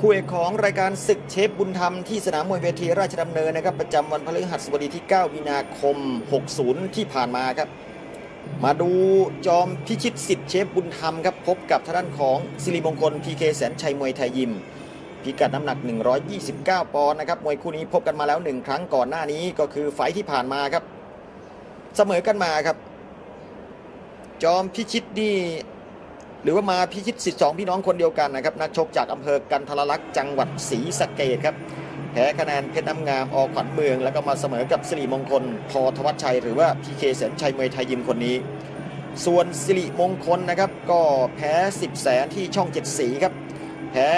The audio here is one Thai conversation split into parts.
คู่เอกของรายการศึกเชฟบุญธรรมที่สนามมวยเวทีราชดำเนินนะครับประจำวันพฤหัสบดีที่ 9 มีนาคม 60 ที่ผ่านมาครับ มาดูจอมพิชิตสิทธิ์เชฟบุญธรรมครับพบกับทางด้านของสิริมงคลพีเคแสนชัยมวยไทยยิม พิกัดน้ำหนัก 129 ปอนด์นะครับมวยคู่นี้พบกันมาแล้วหนึ่งครั้งก่อนหน้านี้ก็คือไฟที่ผ่านมาครับ เสมอกันมาครับ จอมพิชิตนี่ หรือว่ามาพิชิตสิทธิ์สองพี่น้องคนเดียวกันนะครับนักชกจากอำเภอกันทรลักษณ์จังหวัดศรีสะเกดครับแพ้คะแนนเพชรน้ำงามอขวัญเมือง แล้วก็มาเสมอกับสิริมงคล พอทวัชชัย หรือว่าพีเคแสนชัยมวยไทยยิมคนนี้ ส่วนสิริมงคลนะครับ ก็แพ้ 10 แสนที่ช่องเจ็ดสีครับ แพ้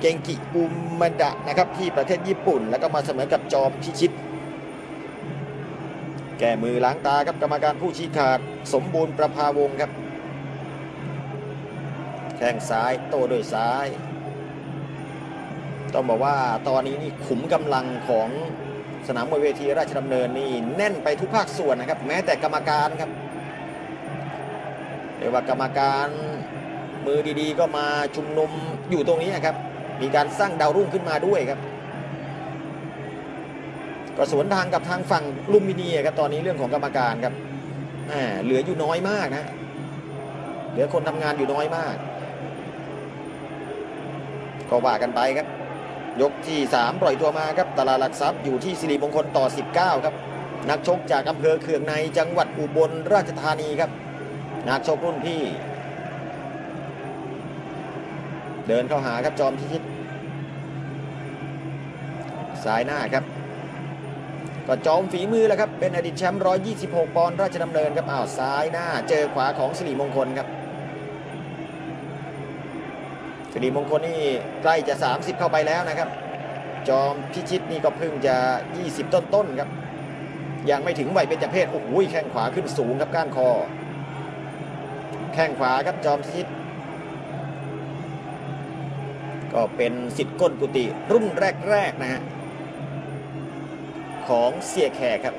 เกงกิอุมดะนะครับที่ประเทศญี่ปุ่น แล้วก็มาเสมอกับจอมพิชิต แก้มือล้างตาครับกรรมการผู้ชี้ขาด สมบูรณ์ประภาวงครับ แข้งซ้ายโต้ด้วยซ้าย ต้องบอกว่าตอนนี้นี่ขุมกำลังของสนามมวยเวทีราชดำเนินนี่แน่นไปทุกภาคส่วนนะครับ แม้แต่กรรมการครับเรียกว่ากรรมการมือดีๆ ก็มาชุมนุมอยู่ตรงนี้นะครับ มีการสร้างดาวรุ่งขึ้นมาด้วยครับก็สวนทางกับทางฝั่งลุมพินีครับตอนนี้เรื่องของกรรมการครับเหลืออยู่น้อยมากนะ เหลือคนทำงานอยู่น้อยมาก ก็ว่ากันไปครับ ยกที่ 3 ปล่อยตัวมาครับตลาดหลักทรัพย์อยู่ที่สิริมงคลต่อ 19 ครับ นักชกจากอำเภอเคืองในจังหวัดอุบลราชธานีครับ นักชกรุ่นพี่ เดินเข้าหาครับจอมพิชิตซ้ายหน้าครับก็จอมฝีมือแล้วครับ เป็นอดีตแชมป์126 ปอนด์ราชดำเนินครับอ้าวซ้ายหน้า เจอขวาของสิริมงคลครับ สิริมงคลนี่ใกล้จะ 30 เข้าไปแล้วนะครับ จอมพิชิตนี่ก็เพิ่งจะ 20 ต้นๆครับ ยังไม่ถึงวัยเป็นจเพศโอ้โหแข้งขวาขึ้นสูงครับก้านคอ แข้งขวาครับจอมพิชิต ก็เป็นสิทธิ์ก้นกุฏิรุ่นแรกๆนะฮะของเสียแขกครับ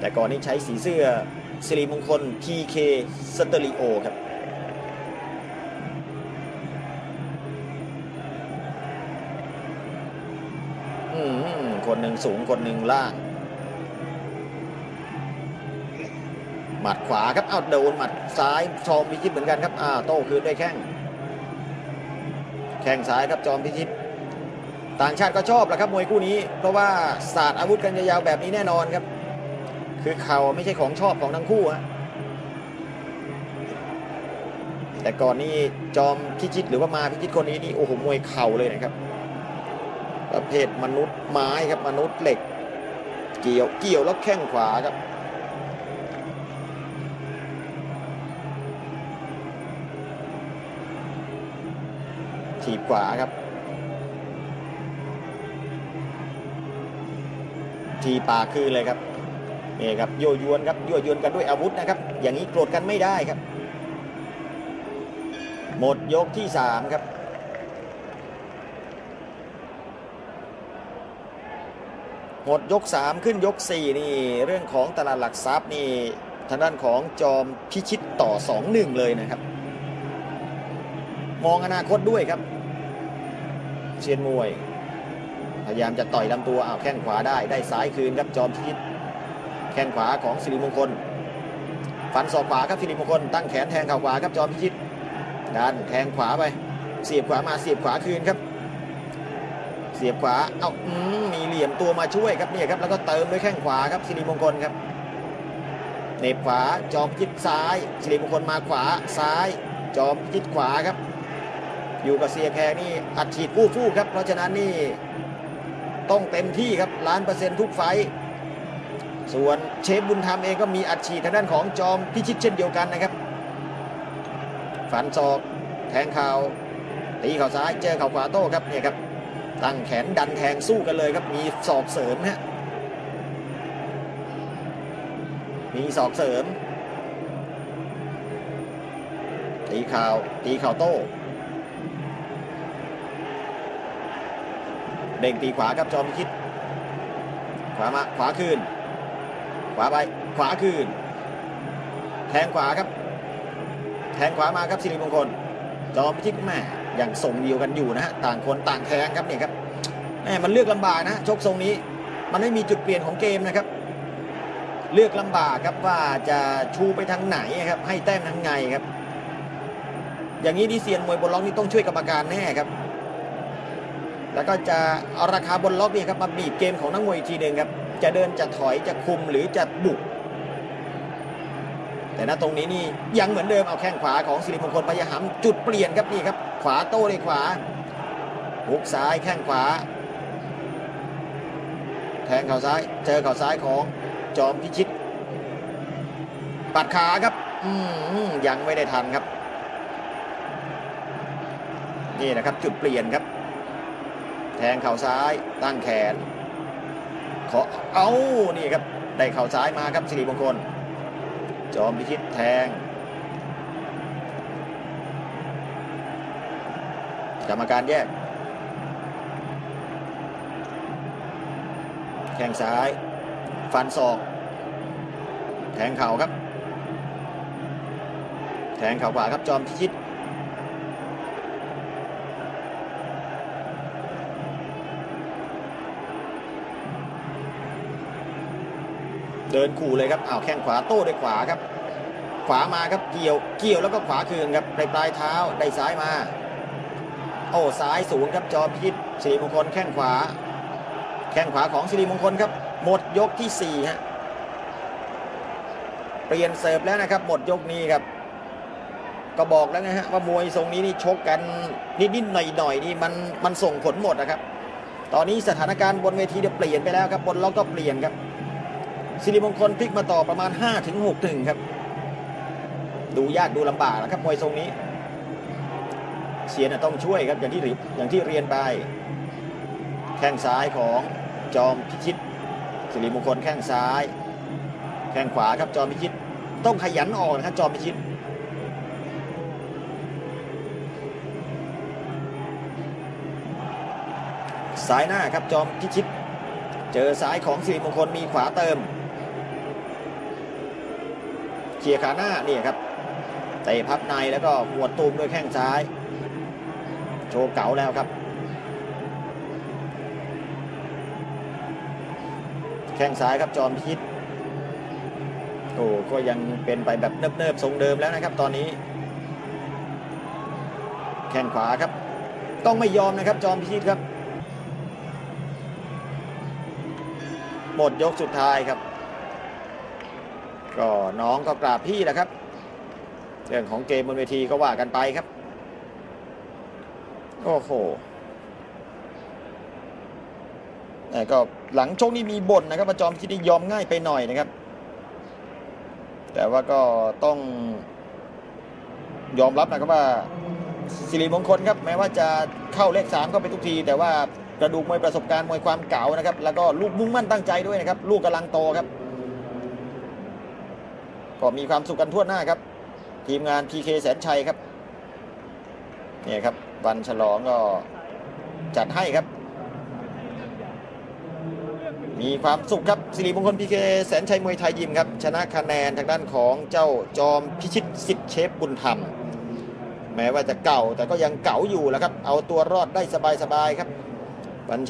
แต่ก่อนนี้ใช้สีเสื้อสิริมงคล PK สเตอริโอครับ คนหนึ่งสูงคนหนึ่งล่าง หมัดขวาครับเอาโดนหมัดซ้ายจอมพิชิตเหมือนกันครับอ่าโต้คืนด้วยแข้งแข้งซ้ายครับจอมพิชิตต่างชาติก็ชอบแหละครับมวยคู่นี้ เพราะว่าศาสตร์อาวุธกันยาวๆแบบนี้แน่นอนครับ คือเข่าไม่ใช่ของชอบของทั้งคู่ฮะแต่ก่อนนี้จอมพิชิตหรือว่ามาพิชิตคนนี้นี่โอ้โหมวยเข่าเลยนะครับ ประเภทมนุษย์ไม้ครับมนุษย์เหล็ก เกี่ยวเกี่ยวแล้วแข้งขวาครับถีบขวาครับ ทีปากคืนเลยครับนี่ครับโยยวนครับยั่วยวนกันด้วยอาวุธนะครับ อย่างนี้โกรธกันไม่ได้ครับ หมดยกที่สามครับ หมดยก 3 ขึ้นยก 4 นี่ เรื่องของตลาดหลักทรัพย์นี่ทางด้านของจอมพิชิตต่อ 2-1 เลยนะครับ มองอนาคตด้วยครับ เชียนมวย พยายามจะต่อยลำตัวอ้าวแข้งขวาได้ได้ซ้ายคืนครับจอมพิชิต แข้งขวาของสิริมงคล ฟันศอกขวาครับสิริมงคล ตั้งแขนแทงเข่าขวาครับจอมพิชิตดันแทงขวาไปเสียบขวามาเสียบขวาคืนครับ สียบขวา เอาอืมมีเหลี่ยมตัวมาช่วยครับเนี่ยครับ แล้วก็เติมด้วยแข้งขวาครับสิริมงคลครับเน็บขวา จอมพิชิตซ้ายสิริมงคลมาขวาซ้าย จอมพิชิตขวาครับ อยู่กับเสียแขกนี่อัดฉีดผู้ฟู่ครับ เพราะฉะนั้นนี่ต้องเต็มที่ครับล้านเปอร์เซ็นต์ทุกไฟต์ส่วนเชฟบุญธรรมเองก็มีอัดฉีดทางด้านของจอมพิชิตเช่นเดียวกันนะครับ ฝันศอก แทงเข่าตีเข่าซ้ายเจอเข่าขวาโต้ครับเนี่ยครับ ตั้งแขนดันแทงสู้กันเลยครับ มีศอกเสริมฮะ มีศอกเสริม ตีข่าว ตีข่าวโต้เด้งตีขวาครับจอมพิชิตขวามาขวาคืน ขวาไป ขวาคืน แทงขวาครับ แทงขวามาครับสิริมงคล จอมพิชิตแม่ ยังทรงเดียวกันอยู่นะฮะต่างคนต่างแทงครับเนี่ยครับแหมมันเลือกลำบากนะชกทรงนี้ มันไม่มีจุดเปลี่ยนของเกมนะครับ เลือกลำบากครับว่าจะชูไปทางไหนครับ ให้แต้มทางไงครับ อย่างนี้ดีเซียนมวยบนล็อกนี่ต้องช่วยกรรมการแน่ครับ แล้วก็จะเอาราคาบนล็อกนี่ครับมาบีบเกมของนักมวยอีกทีหนึ่งครับ จะเดินจะถอยจะคุมหรือจะบุก แต่ณตรงนี้นี่ยังเหมือนเดิมเอาแข้งขวาของสิริมงคลพยายามจุดเปลี่ยนครับนี่ครับ ขวาโต้ด้วยขวาหุกซ้ายแข้งขวา แทงเข่าซ้าย เจอเข่าซ้ายของจอมพิชิต ปัดขาครับ อืมยังไม่ได้ทันครับ นี่นะครับจุดเปลี่ยนครับ แทงเข่าซ้ายตั้งแขนขอเอานี่ครับได้เข่าซ้ายมาครับสิริมงคล จอมพิชิตแทง กรรมการแยก แข้งซ้าย ฟันศอก แทงเข่าครับ แทงเข่าขวาครับจอมพิชิต เดินขู่เลยครับอ้าวแข้งขวาโต้ด้วยขวาครับ ขวามาครับเกี่ยวเกี่ยวแล้วก็ขวาคืนครับปลายปลายเท้าได้ซ้ายมา โอ้ซ้ายสูงครับจอพิชิตสิริมงคลแข้งขวา แข้งขวาของสิริมงคลครับ หมดยกที่4ฮะเปลี่ยนเสิร์ฟแล้วนะครับ หมดยกนี้ครับ ก็บอกแล้วไงฮะว่ามวยทรงนี้นี่ชกกันนิดๆหน่อยๆนี่มันมันส่งผลหมดนะครับ ตอนนี้สถานการณ์บนเวทีเนี่ยวเปลี่ยนไปแล้วครับบนล็อกก็เปลี่ยนครับ สิริมงคลพลิกมาต่อประมาณ5-6ถึง6ถึงครับ ดูยากดูลำบากนะครับมวยทรงนี้เชียนะต้องช่วยครับอย่างที่อย่างที่เรียนไป แข้งซ้ายของจอมพิชิต สิริมงคลแข้งซ้าย แข้งขวาครับจอมพิชิต ต้องขยันออกนะครับจอมพิชิตสายหน้าครับจอมพิชิต เจอซ้ายของสิริมงคลมีขวาเติม เคลียร์ขาหน้านี่ครับเตะพับในแล้วก็หัวดตูมด้วยแข้งซ้าย โชว์เก๋าแล้วครับ แข้งซ้ายครับจอมพิชิตโอ้ก็ยังเป็นไปแบบเนิบๆทรงเดิมแล้วนะครับ ตอนนี้ แข้งขวาครับ ต้องไม่ยอมนะครับ จอมพิชิตครับ หมดยกสุดท้ายครับ ก็น้องก็กราบพี่แหละครับ เรื่องของเกมบนเวทีก็ว่ากันไปครับ โอ้โหแต่ก็หลังชกนี่มีบ่นนะครับว่าจอมพิชิตนี่ยอมง่ายไปหน่อยนะครับ แต่ว่าก็ต้องยอมรับนะครับว่าสิริมงคลครับแม้ว่าจะเข้าเลขสามเข้าไปทุกที แต่ว่ากระดูกมวยประสบการณ์มวยความเก่านะครับ แล้วก็ลูกมุ่งมั่นตั้งใจด้วยนะครับ ลูกกำลังโตครับ ก็มีความสุขกันทั่วหน้าครับ ทีมงาน PK แสนชัยครับเนี่ยครับวันฉลองก็จัดให้ครับ มีความสุขครับสิริมงคล PK แสนชัยมวยไทยยิมครับ ชนะคะแนนทางด้านของเจ้าจอมพิชิตสิทธิ์เชฟบุญธรรม แม้ว่าจะเก่าแต่ก็ยังเก่าอยู่แล้วครับ เอาตัวรอดได้สบายๆครับวัน